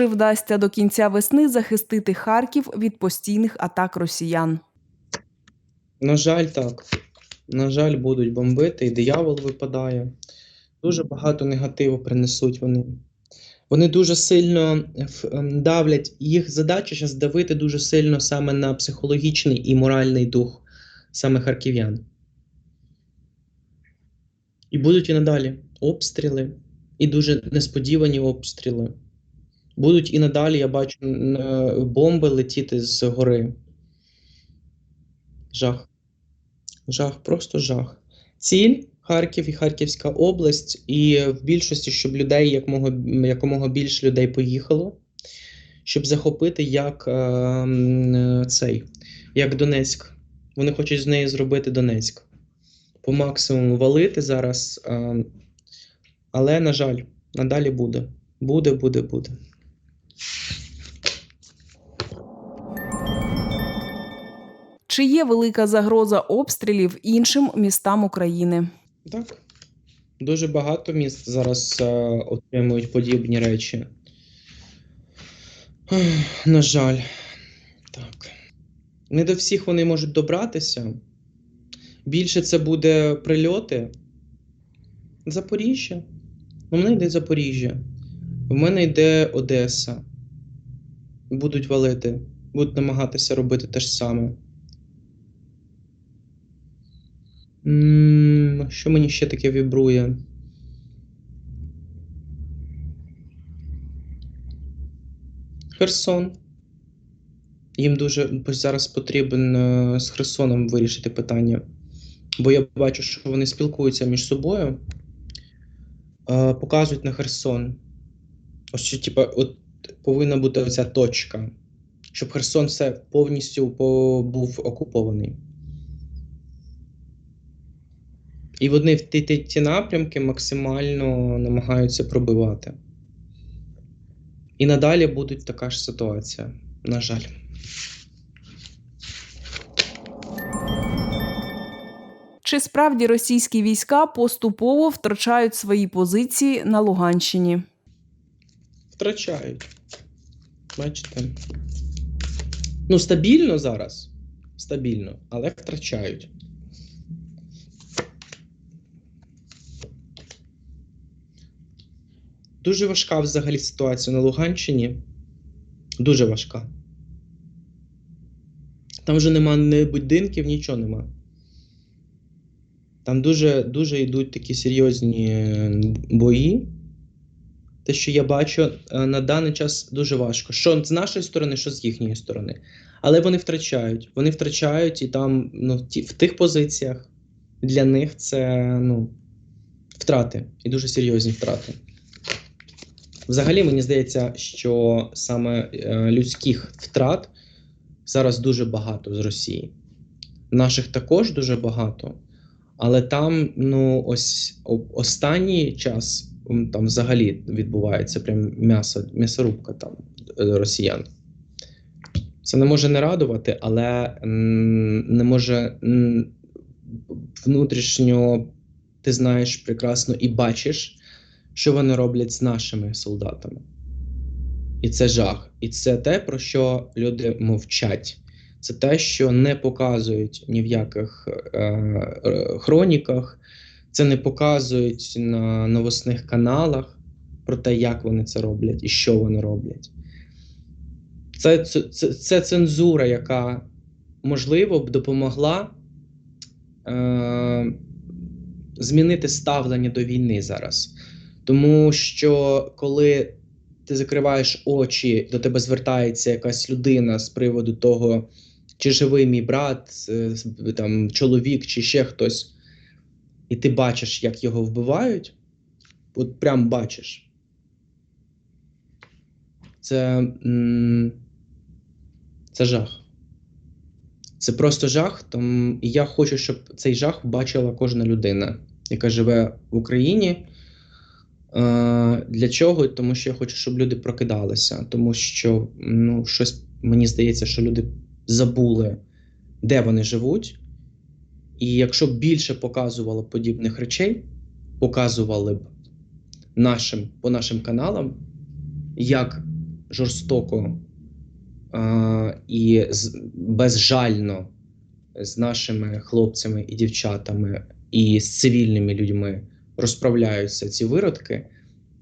Чи вдасться до кінця весни захистити Харків від постійних атак росіян? На жаль, так. На жаль, будуть бомбити, і диявол випадає. Дуже багато негативу принесуть вони. Вони дуже сильно ем, давлять. Їх задача зараз давити дуже сильно саме на психологічний і моральний дух саме харків'ян. І будуть і надалі обстріли, і дуже несподівані обстріли. Будуть і надалі, я бачу, е, бомби летіти з гори. Жах. Жах, просто жах. Ціль Харків і Харківська область, і в більшості, щоб людей якомога, якомога більше людей поїхало, щоб захопити як е, цей, як Донецьк. Вони хочуть з неї зробити Донецьк. По максимуму валити зараз. Е, але, на жаль, надалі буде. Буде, буде, буде. Чи є велика загроза обстрілів іншим містам України? Так. Дуже багато міст зараз е, отримують подібні речі. На жаль, так. Не до всіх вони можуть добратися. Більше це буде прильоти. Запоріжжя. У мене йде Запоріжжя. У мене йде Одеса. Будуть валити, будуть намагатися робити те ж саме. Що мені ще таке вібрує? Херсон. Їм дуже зараз потрібен е, з Херсоном вирішити питання. Бо я бачу, що вони спілкуються між собою, е, показують на Херсон. Ось що, типа, от повинна бути оця точка, щоб Херсон все повністю був окупований. І вони в ті, ті, ті напрямки максимально намагаються пробивати. І надалі буде така ж ситуація, на жаль. Чи справді російські війська поступово втрачають свої позиції на Луганщині? Втрачають. Бачите? Ну, стабільно зараз. Стабільно, але втрачають. Дуже важка взагалі ситуація на Луганщині. Дуже важка. Там вже нема ні будинків, нічого нема. Там дуже, дуже йдуть такі серйозні е, бої. Те, що я бачу е, на даний час дуже важко. Що з нашої сторони, що з їхньої сторони. Але вони втрачають. Вони втрачають, і там ну, ті, в тих позиціях для них це ну, втрати і дуже серйозні втрати. Взагалі, мені здається, що саме е, людських втрат зараз дуже багато з Росії. Наших також дуже багато. Але там, ну, ось останній час там взагалі відбувається прям м'ясо, м'ясорубка там е, росіян. Це не може не радувати, але не може внутрішньо ти знаєш прекрасно і бачиш, що вони роблять з нашими солдатами. І це жах. І це те, про що люди мовчать. Це те, що не показують ні в яких е, е, хроніках, це не показують на новосних каналах про те, як вони це роблять і що вони роблять. Це, це, це, це цензура, яка, можливо, б допомогла е, змінити ставлення до війни зараз. Тому що коли ти закриваєш очі, до тебе звертається якась людина з приводу того, чи живий мій брат, е, там, чоловік, чи ще хтось, і ти бачиш, як його вбивають, от прям бачиш. Це, це жах. Це просто жах. Тому і я хочу, щоб цей жах бачила кожна людина, яка живе в Україні. Для чого? Тому що я хочу, щоб люди прокидалися. Тому що ну, щось мені здається, що люди забули, де вони живуть. І якщо б більше показувало подібних речей, показували б нашим, по нашим каналам, як жорстоко а, і з, безжально з нашими хлопцями і дівчатами, і з цивільними людьми розправляються ці виродки,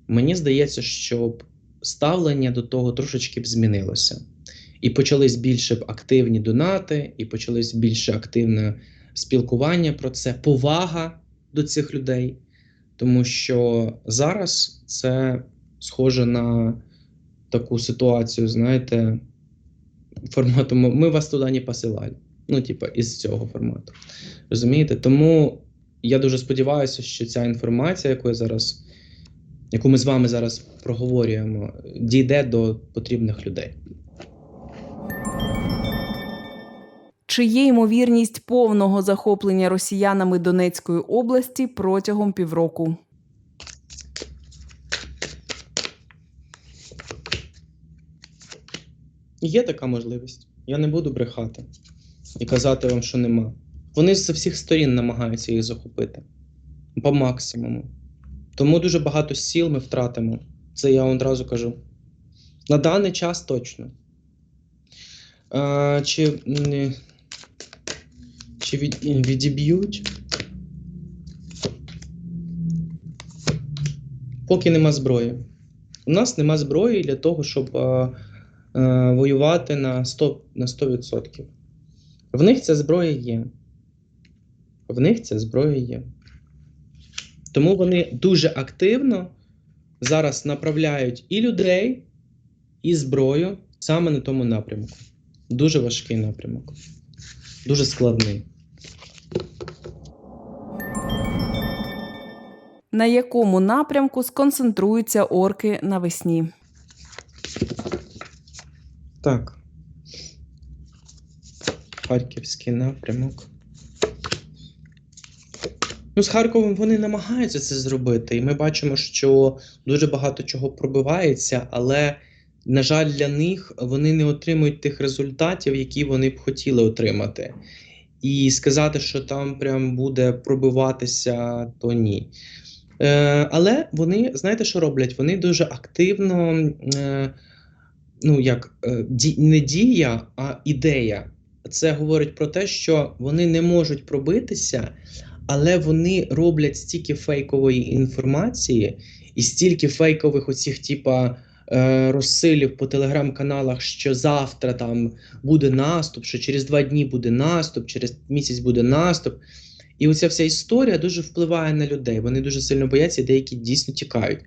мені здається, що б ставлення до того трошечки б змінилося. І почались більше б активні донати, і почалось більше активне спілкування про це, повага до цих людей. Тому що зараз це схоже на таку ситуацію, знаєте, формату «Ми- вас туди не посилали. Ну, типа, із цього формату. Розумієте? Тому я дуже сподіваюся, що ця інформація, яку я зараз, яку ми з вами зараз проговорюємо, дійде до потрібних людей. Чи є ймовірність повного захоплення росіянами Донецької області протягом півроку? Є така можливість. Я не буду брехати і казати вам, що нема. Вони з всіх сторін намагаються їх захопити по максимуму. Тому дуже багато сіл ми втратимо. Це я вам одразу кажу. На даний час точно. А, чи чи від, відіб'ють? Поки нема зброї. У нас нема зброї для того, щоб а, е, воювати на 100%, на 100%. В них ця зброя є. В них ця зброя є. Тому вони дуже активно зараз направляють і людей, і зброю саме на тому напрямку. Дуже важкий напрямок. Дуже складний. На якому напрямку сконцентруються орки навесні? Так. Харківський напрямок. Ну, з Харковом вони намагаються це зробити, і ми бачимо, що дуже багато чого пробивається, але, на жаль, для них вони не отримують тих результатів, які вони б хотіли отримати. І сказати, що там прям буде пробиватися, то ні. Е, але вони, знаєте, що роблять? Вони дуже активно. Е, ну як е, не дія, а ідея. Це говорить про те, що вони не можуть пробитися, але вони роблять стільки фейкової інформації і стільки фейкових оцих, типа. Розсилів по телеграм-каналах, що завтра там буде наступ, що через два дні буде наступ, через місяць буде наступ. І оця вся історія дуже впливає на людей. Вони дуже сильно бояться, і деякі дійсно тікають.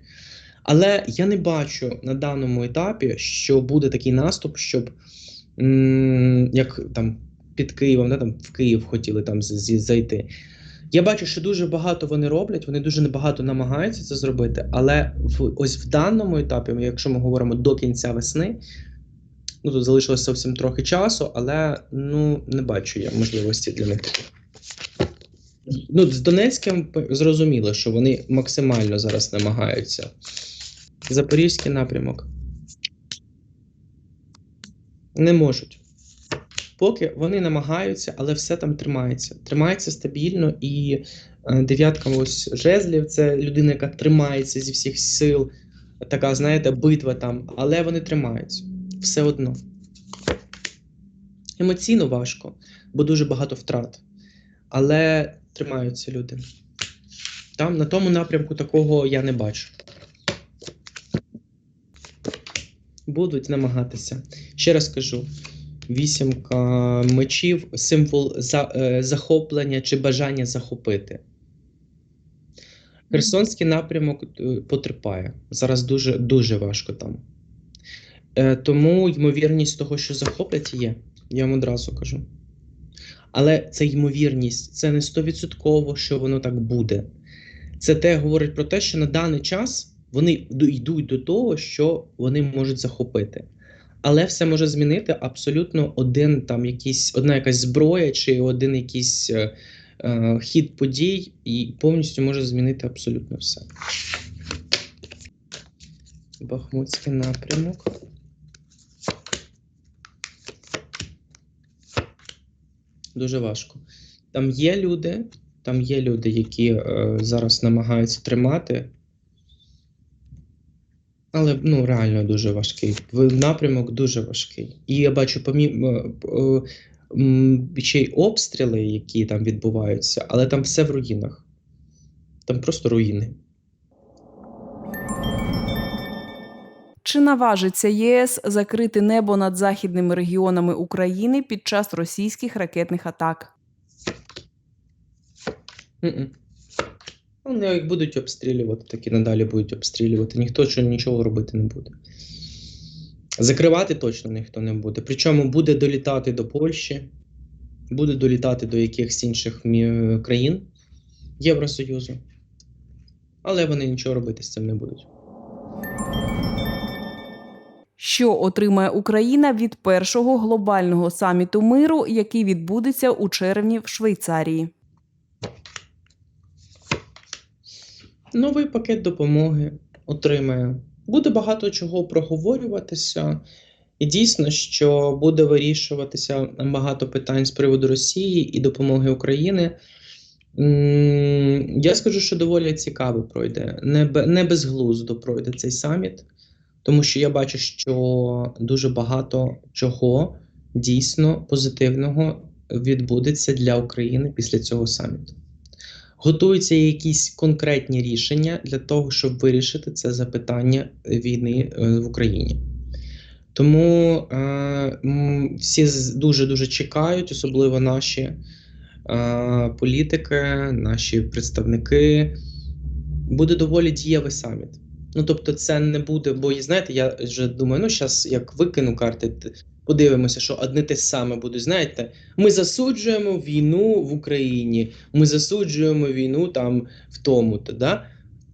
Але я не бачу на даному етапі, що буде такий наступ, щоб як там під Києвом, да, там в Київ хотіли там зайти. Я бачу, що дуже багато вони роблять, вони дуже багато намагаються це зробити. Але в ось в даному етапі, якщо ми говоримо до кінця весни, ну тут залишилося зовсім трохи часу, але ну не бачу я можливості для них. Ну, з Донецьким зрозуміло, що вони максимально зараз намагаються. Запорізький напрямок. Не можуть. Поки вони намагаються, але все там тримається. Тримається стабільно і е, дев'ятка ось жезлів це людина, яка тримається зі всіх сил. Така, знаєте, битва там, але вони тримаються. Все одно. Емоційно важко, бо дуже багато втрат. Але тримаються люди. Там на тому напрямку такого я не бачу. Будуть намагатися. Ще раз кажу: вісімка мечів символ за, е, захоплення чи бажання захопити. Херсонський напрямок е, потерпає. Зараз дуже, дуже важко там. Е, тому ймовірність того, що захоплять, є. Я вам одразу кажу. Але це ймовірність, це не стовідсотково, що воно так буде. Це те говорить про те, що на даний час вони йдуть до того, що вони можуть захопити. Але все може змінити абсолютно один там якийсь, одна якась зброя чи один якийсь е, е, хід подій, і повністю може змінити абсолютно все. Бахмутський напрямок. Дуже важко. Там є люди, там є люди, які е, зараз намагаються тримати. Але ну реально дуже важкий. Напрямок дуже важкий. І я бачу помі... м, е, ще й обстріли, які там відбуваються, але там все в руїнах. Там просто руїни. Чи наважиться ЄС закрити небо над західними регіонами України під час російських ракетних атак? Вони як будуть обстрілювати, так і надалі будуть обстрілювати. Ніхто що нічого робити не буде. Закривати точно ніхто не буде. Причому буде долітати до Польщі, буде долітати до якихось інших країн Євросоюзу. Але вони нічого робити з цим не будуть. Що отримає Україна від першого глобального саміту миру, який відбудеться у червні в Швейцарії? Новий пакет допомоги отримає. Буде багато чого проговорюватися. І дійсно, що буде вирішуватися багато питань з приводу Росії і допомоги України. Я скажу, що доволі цікаво пройде. Не, бе- не безглуздо пройде цей саміт, тому що я бачу, що дуже багато чого дійсно позитивного відбудеться для України після цього саміту. Готуються якісь конкретні рішення для того, щоб вирішити це запитання війни е, в Україні. Тому е, всі дуже-дуже чекають, особливо наші е, політики, наші представники. Буде доволі дієвий саміт. Ну, тобто, це не буде, бо знаєте, я вже думаю, ну зараз як викину карти, подивимося, що одне те саме буде. Знаєте, ми засуджуємо війну в Україні, ми засуджуємо війну там в тому, то да?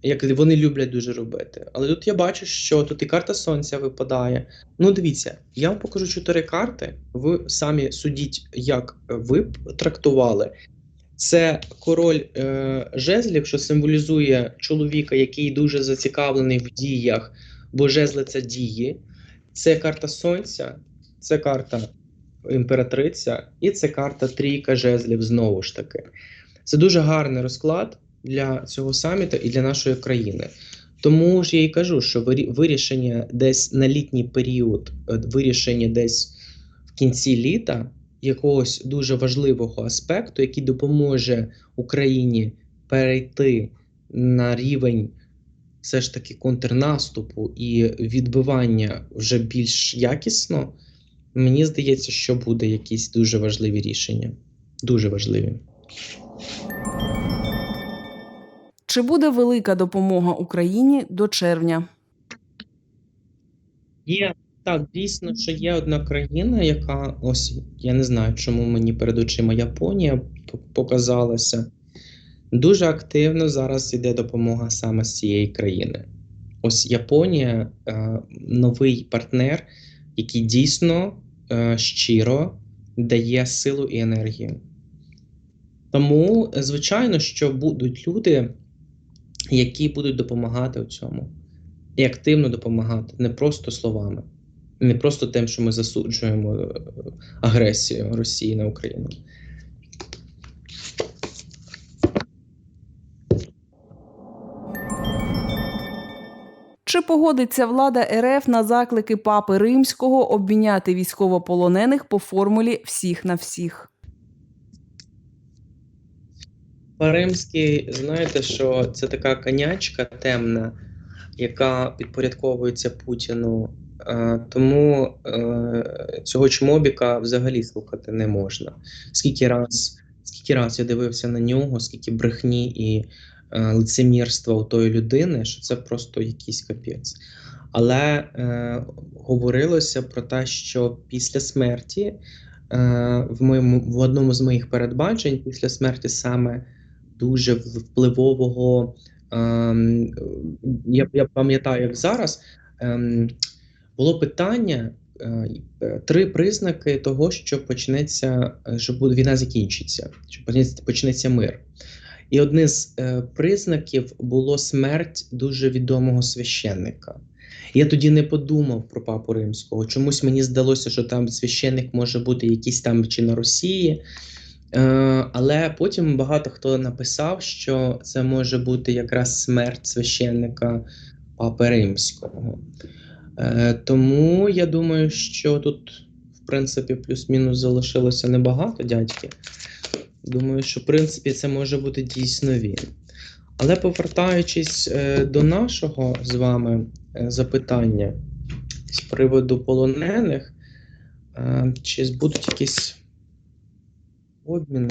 як вони люблять дуже робити. Але тут я бачу, що тут і карта сонця випадає. Ну, дивіться, я вам покажу чотири карти. Ви самі судіть, як ви б трактували. Це король е, жезлів, що символізує чоловіка, який дуже зацікавлений в діях, бо жезли це дії. Це карта сонця, це карта імператриця, і це карта трійка жезлів знову ж таки. Це дуже гарний розклад для цього саміту і для нашої країни. Тому ж я і кажу, що вирішення десь на літній період, е, вирішення десь в кінці літа якогось дуже важливого аспекту, який допоможе Україні перейти на рівень все ж таки контрнаступу і відбивання вже більш якісно, мені здається, що буде якісь дуже важливі рішення. Дуже важливі. Чи буде велика допомога Україні до червня? Є так, дійсно, що є одна країна, яка ось я не знаю, чому мені перед очима Японія показалася. Дуже активно зараз йде допомога саме з цієї країни. Ось Японія е, новий партнер, який дійсно е, щиро дає силу і енергію. Тому, звичайно, що будуть люди, які будуть допомагати у цьому і активно допомагати, не просто словами, не просто тим, що ми засуджуємо е, агресію Росії на Україну. Чи погодиться влада РФ на заклики папи римського обміняти військовополонених по формулі всіх на всіх? По-римськи, знаєте, що це така конячка темна, яка підпорядковується Путіну. Е, Тому е, цього чмобіка взагалі слухати не можна. Скільки раз, скільки раз я дивився на нього, скільки брехні і е, лицемірства у тої людини, що це просто якийсь капець. Але е, говорилося про те, що після смерті, е, в моєму в одному з моїх передбачень, після смерті саме дуже впливового. Ем, я, я пам'ятаю, як зараз ем, було питання. е, Три признаки того, що почнеться, е, що війна закінчиться, що почнеться, мир. І одне з е, признаків було смерть дуже відомого священника. Я тоді не подумав про папу римського. Чомусь мені здалося, що там священник може бути якийсь там чи на Росії, Е, але потім багато хто написав, що це може бути якраз смерть священника Папи Римського. Е, тому я думаю, що тут, в принципі, плюс-мінус залишилося небагато дядьки. Думаю, що в принципі це може бути дійсно він. Але повертаючись е, до нашого з вами е, запитання з приводу полонених, е, чи будуть якісь обміни?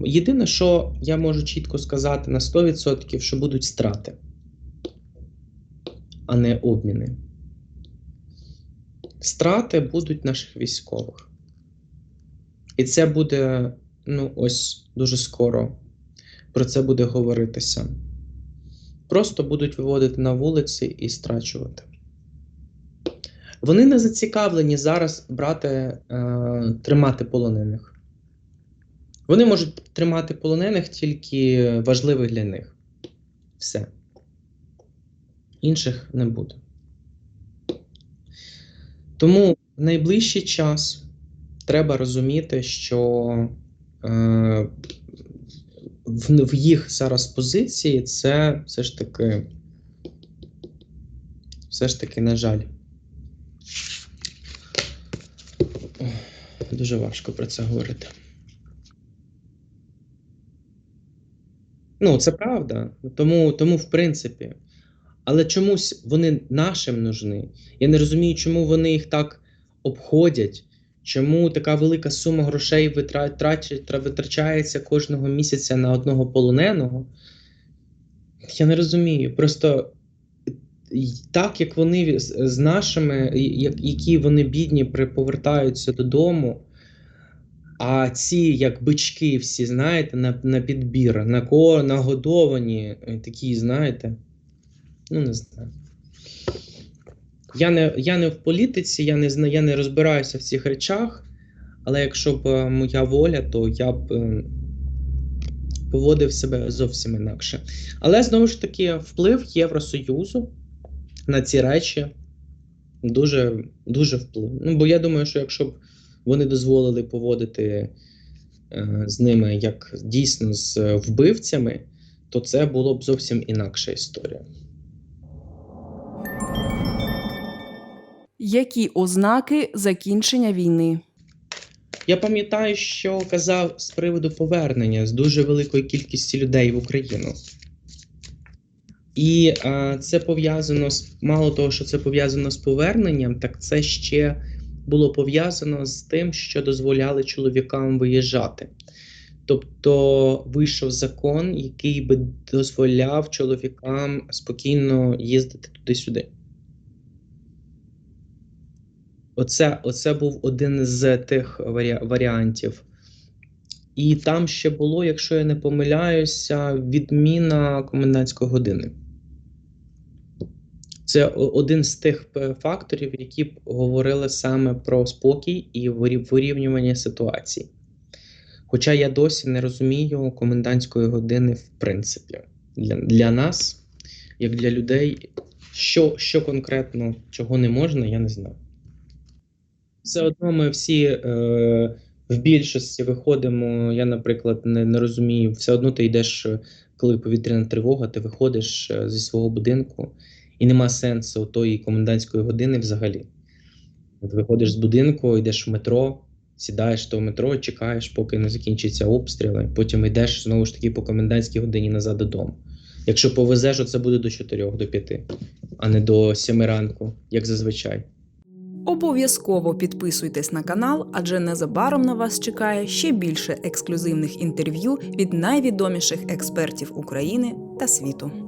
Єдине, що я можу чітко сказати на 100%, що будуть страти, а не обміни. Страти будуть наших військових. І це буде, ну, ось дуже скоро про це буде говоритися. Просто будуть виводити на вулиці і страчувати. Вони не зацікавлені зараз брати, е, тримати полонених. Вони можуть тримати полонених тільки важливих для них. Все. Інших не буде. Тому в найближчий час треба розуміти, що е, в, їх зараз позиції це все ж таки, все ж таки, на жаль. Дуже важко про це говорити. Ну, це правда. Тому, тому, в принципі. Але чомусь вони нашим нужні. Я не розумію, чому вони їх так обходять, чому така велика сума грошей витрачається кожного місяця на одного полоненого. Я не розумію. Просто так, як вони з нашими, які вони бідні, повертаються додому. А ці, як бички, всі, знаєте, на, на підбір, на ко, нагодовані, е, такі, знаєте. Ну, не знаю. Я не, я не в політиці, я не я не розбираюся в цих речах, але якщо б е, моя воля, то я б е, поводив себе зовсім інакше. Але знову ж таки, вплив Євросоюзу на ці речі дуже, дуже вплив. Ну, бо я думаю, що якщо б вони дозволили поводити е, з ними як дійсно з е, вбивцями, то це було б зовсім інакша історія. Які ознаки закінчення війни? Я пам'ятаю, що казав з приводу повернення з дуже великої кількості людей в Україну. І е, це пов'язано з мало того, що це пов'язано з поверненням, так це ще було пов'язано з тим, що дозволяли чоловікам виїжджати. Тобто вийшов закон, який би дозволяв чоловікам спокійно їздити туди-сюди. Оце, оце був один з тих варі... варіантів. І там ще було, якщо я не помиляюся, відміна комендантської години. Це один з тих е, факторів, які б говорили саме про спокій і вирівнювання ситуації. Хоча я досі не розумію комендантської години в принципі. Для, для нас, як для людей, що, що конкретно чого не можна, я не знаю. Все одно ми всі е, в більшості виходимо. Я, наприклад, не, не розумію. Все одно ти йдеш, е, коли повітряна тривога, ти виходиш е, зі свого будинку, і нема сенсу тої комендантської години взагалі. От виходиш з будинку, йдеш в метро, сідаєш то в метро, чекаєш, поки не закінчаться обстріли. Потім йдеш знову ж таки по комендантській годині назад додому. Якщо повезеш, це буде до 4, до 5, а не до 7 ранку, як зазвичай. Обов'язково підписуйтесь на канал, адже незабаром на вас чекає ще більше ексклюзивних інтерв'ю від найвідоміших експертів України та світу.